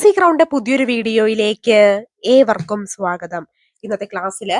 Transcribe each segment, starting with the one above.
C ground പുതിയൊരു വീഡിയോയിലേക്ക് ഏവർക്കും സ്വാഗതം. ഇന്നത്തെ ക്ലാസ്സിൽ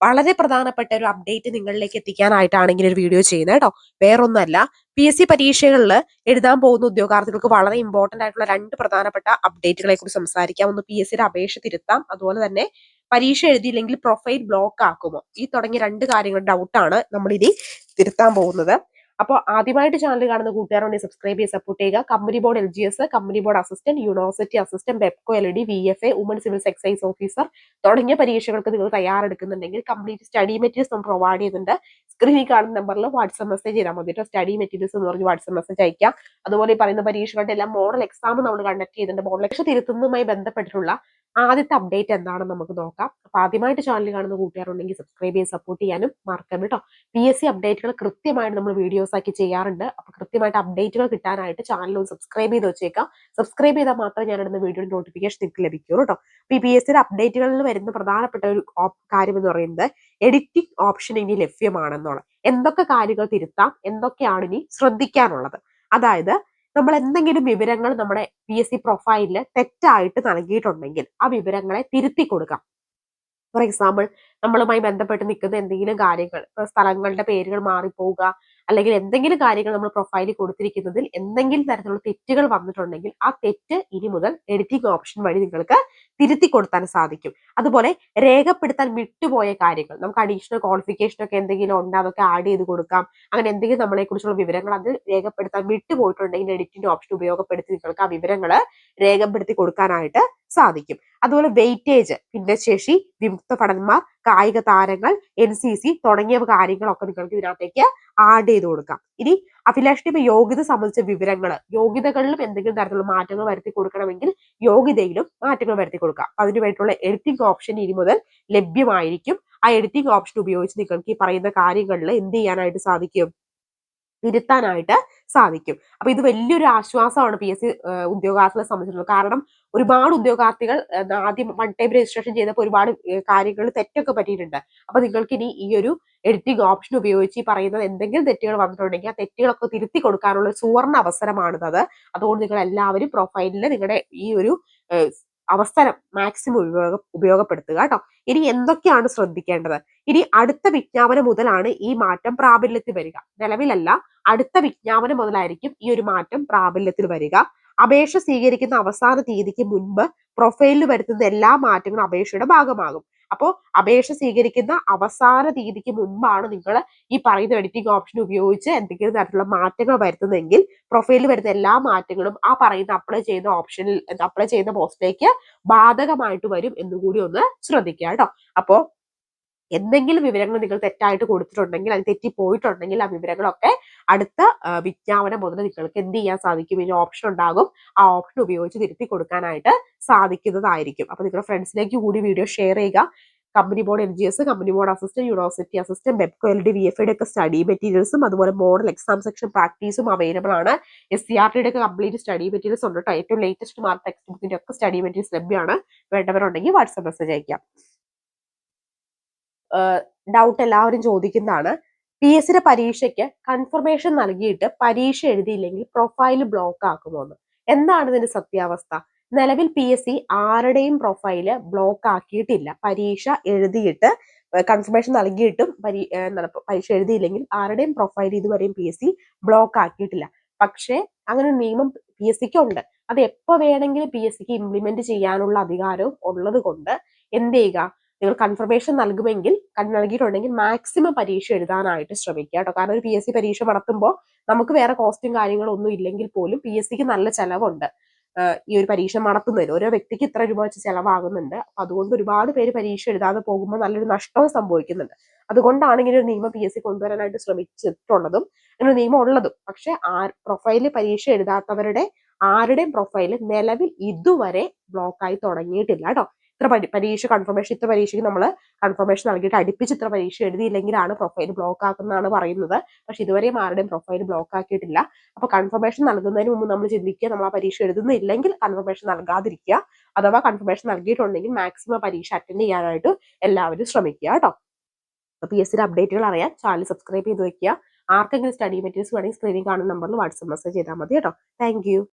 വളരെ പ്രധാനപ്പെട്ട ഒരു അപ്ഡേറ്റ് നിങ്ങളിലേക്ക് എത്തിക്കാനായിട്ടാണ് ഇങ്ങനെ ഒരു വീഡിയോ ചെയ്യുന്നത് കേട്ടോ. വേറൊന്നല്ല പി എസ് സി പരീക്ഷകളിൽ എഴുതാൻ പോകുന്ന ഉദ്യോഗാർത്ഥികൾക്ക് വളരെ ഇമ്പോർട്ടന്റ് ആയിട്ടുള്ള രണ്ട് പ്രധാനപ്പെട്ട അപ്ഡേറ്റുകളെ കുറിച്ച് സംസാരിക്കാം. ഒന്ന് പി എസ് സിയുടെ അപേക്ഷ തിരുത്താം. അതുപോലെ തന്നെ പരീക്ഷ എഴുതിയില്ലെങ്കിൽ പ്രൊഫൈൽ ബ്ലോക്ക് ആക്കുമോ? ഈ തുടങ്ങിയ രണ്ട് കാര്യങ്ങളുടെ ഡൗട്ടാണ് നമ്മൾ ഇനി തിരുത്താൻ പോകുന്നത്. അപ്പോൾ ആദ്യമായിട്ട് ചാനൽ കാണുന്ന കൂട്ടുകാരുണ്ടെങ്കിൽ സബ്സ്ക്രൈബ് ചെയ്ത് സപ്പോർട്ട് ചെയ്യുക. Company board L G S company board assistant university assistant Bevco L D V F A woman civils excise officer തുടങ്ങിയ പരീക്ഷകൾക്ക് നിങ്ങൾ തയ്യാറെടുക്കുന്നുണ്ടെങ്കിൽ കംപ്ലീറ്റ് സ്റ്റഡി മെറ്റീരിയൽസ് നമ്മൾ പ്രൊവൈഡ് ചെയ്യുന്നുണ്ട്. സ്ക്രീനിൽ കാണുന്ന നമ്പറിൽ വാട്സ്ആപ്പ് മെസ്സേജ് ചെയ്താൽ മതി കേട്ടോ സ്റ്റഡി മെറ്റീരിയൽസ് എന്ന് പറഞ്ഞ് വാട്സ്ആപ്പ് മെസ്സേജ് അയക്കാം അതുപോലെ ഈ പറയുന്ന പരീക്ഷകളുടെ എല്ലാം മോഡൽ എക്സാം നമ്മൾ കണ്ടക്ട് ചെയ്തിട്ടുണ്ട് മോഡൽ എക്സാം തിരുത്തുന്നതുമായി ബന്ധപ്പെട്ടിട്ടുള്ള ആദ്യത്തെ അപ്ഡേറ്റ് എന്താണെന്ന് നമുക്ക് നോക്കാം. അപ്പൊ ആദ്യമായിട്ട് ചാനൽ കാണുന്ന കൂട്ടുകാരുണ്ടെങ്കിൽ സബ്സ്ക്രൈബ് ചെയ്ത് സപ്പോർട്ട് ചെയ്യാനും മറക്കരുത് കേട്ടോ പി എസ് സി അപ്ഡേറ്റുകൾ കൃത്യമായിട്ട് നമ്മൾ വീഡിയോസ് ആക്കി ചെയ്യാറുണ്ട്. അപ്പൊ കൃത്യമായിട്ട് അപ്ഡേറ്റുകൾ കിട്ടാനായിട്ട് ചാനൽ ഒന്ന് സബ്സ്ക്രൈബ് ചെയ്ത് വെച്ചേക്കാം. സബ്സ്ക്രൈബ് ചെയ്താൽ മാത്രമേ ഞാൻ ഇടുന്ന വീഡിയോയുടെ നോട്ടിഫിക്കേഷൻ നിങ്ങൾക്ക് ലഭിക്കുള്ളൂ കേട്ടോ ഈ പി എസ് സിയുടെ അപ്ഡേറ്റുകളിൽ വരുന്ന പ്രധാനപ്പെട്ട ഒരു കാര്യം എന്ന് പറയുന്നത് എഡിറ്റിംഗ് ഓപ്ഷൻ ഇനി ലഭ്യമാണെന്നുള്ള എന്തൊക്കെ കാര്യങ്ങൾ തിരുത്താം എന്തൊക്കെയാണ് ഇനി ശ്രദ്ധിക്കാനുള്ളത്? അതായത് നമ്മൾ എന്തെങ്കിലും വിവരങ്ങൾ നമ്മുടെ പി എസ് സി പ്രൊഫൈലിൽ തെറ്റായിട്ട് നൽകിയിട്ടുണ്ടെങ്കിൽ ആ വിവരങ്ങളെ തിരുത്തി കൊടുക്കാം. ഫോർ എക്സാമ്പിൾ നമ്മളുമായി ബന്ധപ്പെട്ട് നിൽക്കുന്ന എന്തെങ്കിലും കാര്യങ്ങൾ സ്ഥലങ്ങളുടെ പേരുകൾ മാറിപ്പോവുക അല്ലെങ്കിൽ എന്തെങ്കിലും കാര്യങ്ങൾ നമ്മൾ പ്രൊഫൈലിൽ കൊടുത്തിരിക്കുന്നതിൽ എന്തെങ്കിലും തരത്തിലുള്ള തെറ്റുകൾ വന്നിട്ടുണ്ടെങ്കിൽ ആ തെറ്റ് ഇനി മുതൽ എഡിറ്റിംഗ് ഓപ്ഷൻ വഴി നിങ്ങൾക്ക് തിരുത്തി കൊടുത്താൻ സാധിക്കും. അതുപോലെ രേഖപ്പെടുത്താൻ വിട്ടുപോയ കാര്യങ്ങൾ നമുക്ക് അഡീഷണൽ ക്വാളിഫിക്കേഷൻ ഒക്കെ എന്തെങ്കിലും ഉണ്ട് അതൊക്കെ ആഡ് ചെയ്ത് കൊടുക്കാം. അങ്ങനെ എന്തെങ്കിലും നമ്മളെ കുറിച്ചുള്ള വിവരങ്ങൾ അത് രേഖപ്പെടുത്താൻ വിട്ടുപോയിട്ടുണ്ടെങ്കിൽ എഡിറ്റിംഗ് ഓപ്ഷൻ ഉപയോഗപ്പെടുത്തി നിങ്ങൾക്ക് ആ വിവരങ്ങൾ രേഖപ്പെടുത്തി കൊടുക്കാനായിട്ട് സാധിക്കും. അതുപോലെ വെയിറ്റേജ് ഭിന്നശേഷി വിമുക്ത ഭടന്മാർ കായിക താരങ്ങൾ എൻ സി സി തുടങ്ങിയ കാര്യങ്ങളൊക്കെ നിങ്ങൾക്ക് ഇതിനകത്തേക്ക് ആഡ് ചെയ്ത് കൊടുക്കാം. ഇനി അഭിലാഷിന്റെ യോഗ്യത സംബന്ധിച്ച വിവരങ്ങൾ യോഗ്യതകളിലും എന്തെങ്കിലും തരത്തിലുള്ള മാറ്റങ്ങൾ വരുത്തി കൊടുക്കണമെങ്കിൽ യോഗ്യതയിലും മാറ്റങ്ങൾ വരുത്തി കൊടുക്കാം. അതിനു വേണ്ടിയിട്ടുള്ള എഡിറ്റിംഗ് ഓപ്ഷൻ ഇനി മുതൽ ലഭ്യമായിരിക്കും. ആ എഡിറ്റിംഗ് ഓപ്ഷൻ ഉപയോഗിച്ച് നിങ്ങൾക്ക് ഈ പറയുന്ന കാര്യങ്ങളിൽ എന്ത് ചെയ്യാനായിട്ട് സാധിക്കും? തിരുത്താനായിട്ട് സാധിക്കും. അപ്പൊ ഇത് വലിയൊരു ആശ്വാസമാണ് പി എസ് സി ഉദ്യോഗാർത്ഥികളെ സംബന്ധിച്ചിടത്തോളം. കാരണം ഒരുപാട് ഉദ്യോഗാർത്ഥികൾ ആദ്യം വൺ ടൈം രജിസ്ട്രേഷൻ ചെയ്തപ്പോൾ ഒരുപാട് കാര്യങ്ങൾ തെറ്റൊക്കെ പറ്റിയിട്ടുണ്ട്. അപ്പൊ നിങ്ങൾക്ക് ഇനി ഈ ഒരു എഡിറ്റിംഗ് ഓപ്ഷൻ ഉപയോഗിച്ച് ഈ പറയുന്നത് എന്തെങ്കിലും തെറ്റുകൾ വന്നിട്ടുണ്ടെങ്കിൽ ആ തെറ്റുകളൊക്കെ തിരുത്തി കൊടുക്കാനുള്ള സുവർണ അവസരമാണിത്. അതുകൊണ്ട് നിങ്ങൾ എല്ലാവരും പ്രൊഫൈലിൽ നിങ്ങളുടെ ഈ ഒരു അവസരം മാക്സിമം ഉപയോഗ ഉപയോഗപ്പെടുത്തുക കേട്ടോ. ഇനി എന്തൊക്കെയാണ് ശ്രദ്ധിക്കേണ്ടത്? ഇനി അടുത്ത വിജ്ഞാപനം മുതലാണ് ഈ മാറ്റം പ്രാബല്യത്തിൽ വരിക. നിലവിലല്ല അടുത്ത വിജ്ഞാപനം മുതലായിരിക്കും ഈ ഒരു മാറ്റം പ്രാബല്യത്തിൽ വരിക. അപേക്ഷ സ്വീകരിക്കുന്ന അവസാന തീയതിക്ക് മുൻപ് പ്രൊഫൈലിൽ വരുത്തുന്ന എല്ലാ മാറ്റങ്ങളും അപേക്ഷയുടെ ഭാഗമാകും. അപ്പോൾ അപേക്ഷ സ്വീകരിക്കുന്ന അവസാന തീയതിക്ക് മുൻപാണ് നിങ്ങൾ ഈ പറയുന്ന എഡിറ്റിംഗ് ഓപ്ഷൻ ഉപയോഗിച്ച് എന്തെങ്കിലും തരത്തിലുള്ള മാറ്റങ്ങൾ വരുത്തുന്നതെങ്കിൽ പ്രൊഫൈലിൽ വരുന്ന എല്ലാ മാറ്റങ്ങളും ആ പറയുന്ന അപ്ലൈ ചെയ്യുന്ന ഓപ്ഷനിൽ അപ്ലൈ ചെയ്യുന്ന പോസ്റ്റിലേക്ക് ബാധകമായിട്ട് വരും എന്നുകൂടി ഒന്ന് ശ്രദ്ധിക്കുക കേട്ടോ. അപ്പോൾ എന്തെങ്കിലും വിവരങ്ങൾ നിങ്ങൾ തെറ്റായിട്ട് കൊടുത്തിട്ടുണ്ടെങ്കിൽ അത് തെറ്റിപ്പോയിട്ടുണ്ടെങ്കിൽ ആ വിവരങ്ങളൊക്കെ അടുത്ത വിജ്ഞാപനം മുതൽ നിങ്ങൾക്ക് എന്ത് ചെയ്യാൻ സാധിക്കും? ഇനി ഓപ്ഷൻ ഉണ്ടാകും. ആ ഓപ്ഷൻ ഉപയോഗിച്ച് തിരുത്തി കൊടുക്കാനായിട്ട് സാധിക്കുന്നതായിരിക്കും. അപ്പൊ നിങ്ങളുടെ ഫ്രണ്ട്സിലേക്ക് കൂടി വീഡിയോ ഷെയർ ചെയ്യുക. Company board L G S company board assistant university assistant Bevco L D V F ഒക്കെ സ്റ്റഡി മെറ്റീരിയൽസും അതുപോലെ മോഡൽ എക്സാം സെക്ഷൻ പ്രാക്ടീസും അവൈലബിൾ ആണ്. എസ് സി ആർ ടിയുടെ ഒക്കെ കംപ്ലീറ്റ് സ്റ്റഡി മെറ്റീരിയൽസ് ഉണ്ട്. ഏറ്റവും ലേറ്റസ്റ്റ് മാർക്ക് ടെക്സ്റ്റ് ബുക്കിന്റെ ഒക്കെ സ്റ്റഡി മെറ്റീരിയൽസ് ലഭ്യമാണ്. വേണ്ടവരുണ്ടെങ്കിൽ വാട്സ്ആപ്പ് മെസ്സേജ് അയക്കാം. ഡൗട്ട് എല്ലാവരും ചോദിക്കുന്നതാണ്. പി എസ് സിയുടെ പരീക്ഷയ്ക്ക് കൺഫർമേഷൻ നൽകിയിട്ട് പരീക്ഷ എഴുതിയില്ലെങ്കിൽ പ്രൊഫൈൽ ബ്ലോക്ക് ആക്കുമോ എന്ന് എന്താണ് ഇതിന്റെ സത്യാവസ്ഥ? നിലവിൽ പി എസ് സി ആരുടെയും പ്രൊഫൈൽ ബ്ലോക്ക് ആക്കിയിട്ടില്ല. പരീക്ഷ എഴുതിയിട്ട് കൺഫർമേഷൻ നൽകിയിട്ടും പരീ പരീക്ഷ എഴുതിയില്ലെങ്കിൽ ആരുടെയും പ്രൊഫൈൽ ഇതുവരെയും പി എസ് സി ബ്ലോക്ക് ആക്കിയിട്ടില്ല. പക്ഷേ അങ്ങനെ ഒരു നിയമം പി എസ് സിക്ക് ഉണ്ട്. അത് എപ്പോ വേണമെങ്കിലും പി എസ് സിക്ക് ഇംപ്ലിമെന്റ് ചെയ്യാനുള്ള അധികാരവും ഉള്ളത് കൊണ്ട് എന്ത് ചെയ്യുക? നിങ്ങൾ കൺഫർമേഷൻ നൽകുമെങ്കിൽ നൽകിയിട്ടുണ്ടെങ്കിൽ മാക്സിമം പരീക്ഷ എഴുതാനായിട്ട് ശ്രമിക്കുക കേട്ടോ. കാരണം ഒരു പി എസ് സി പരീക്ഷ നടത്തുമ്പോൾ നമുക്ക് വേറെ കോസ്റ്റും കാര്യങ്ങളും ഒന്നും ഇല്ലെങ്കിൽ പോലും പി എസ് സിക്ക് നല്ല ചെലവുണ്ട്. ഈ ഒരു പരീക്ഷ നടത്തുന്നതിന്. ഓരോ വ്യക്തിക്ക് ഇത്ര രൂപ വെച്ച് ചെലവാകുന്നുണ്ട്. അപ്പൊ അതുകൊണ്ട് ഒരുപാട് പേര് പരീക്ഷ എഴുതാതെ പോകുമ്പോൾ നല്ലൊരു നഷ്ടവും സംഭവിക്കുന്നുണ്ട്. അതുകൊണ്ടാണ് ഇങ്ങനെ ഒരു നിയമം പി എസ് സി കൊണ്ടുവരാനായിട്ട് ശ്രമിച്ചിട്ടുള്ളതും ഇങ്ങനെ നിയമം ഉള്ളതും. പക്ഷെ ആ പ്രൊഫൈലിൽ പരീക്ഷ എഴുതാത്തവരുടെ ആരുടെയും പ്രൊഫൈൽ നിലവിൽ ഇതുവരെ ബ്ലോക്കായി തുടങ്ങിയിട്ടില്ല കേട്ടോ. ഇത്ര പരീക്ഷ കൺഫർമേഷൻ ഇത്ര പരീക്ഷയ്ക്ക് നമ്മൾ കൺഫർമേഷൻ നൽകിയിട്ട് അടുപ്പിച്ച് ഇത്ര പരീക്ഷ എഴുതിയില്ലെങ്കിലാണ് പ്രൊഫൈൽ ബ്ലോക്ക് ആക്കുന്നതാണ് പറയുന്നത്. പക്ഷെ ഇതുവരെയും ആരുടെയും പ്രൊഫൈൽ ബ്ലോക്ക് ആക്കിയിട്ടില്ല. അപ്പൊ കൺഫർമേഷൻ നൽകുന്നതിന് മുമ്പ് നമ്മൾ ചിന്തിക്കുക നമ്മൾ ആ പരീക്ഷ എഴുതുന്നില്ലെങ്കിൽ കൺഫർമേഷൻ നൽകാതിരിക്കുക. അഥവാ കൺഫർമേഷൻ നൽകിയിട്ടുണ്ടെങ്കിൽ മാക്സിമം പരീക്ഷ അറ്റൻഡ് ചെയ്യാനായിട്ട് എല്ലാവരും ശ്രമിക്കുക കേട്ടോ. പി എസ് സിയുടെ അപ്ഡേറ്റുകൾ അറിയാൻ ചാനൽ സബ്സ്ക്രൈബ് ചെയ്ത് വെക്കുക. ആർക്കെങ്കിലും സ്റ്റഡി മെറ്റീരിയൽസ് വേണമെങ്കിൽ സ്ക്രീനിൽ കാണുന്ന നമ്പറിൽ വാട്സ്ആപ്പ് മെസ്സേജ് ചെയ്താൽ മതി കേട്ടോ. താങ്ക്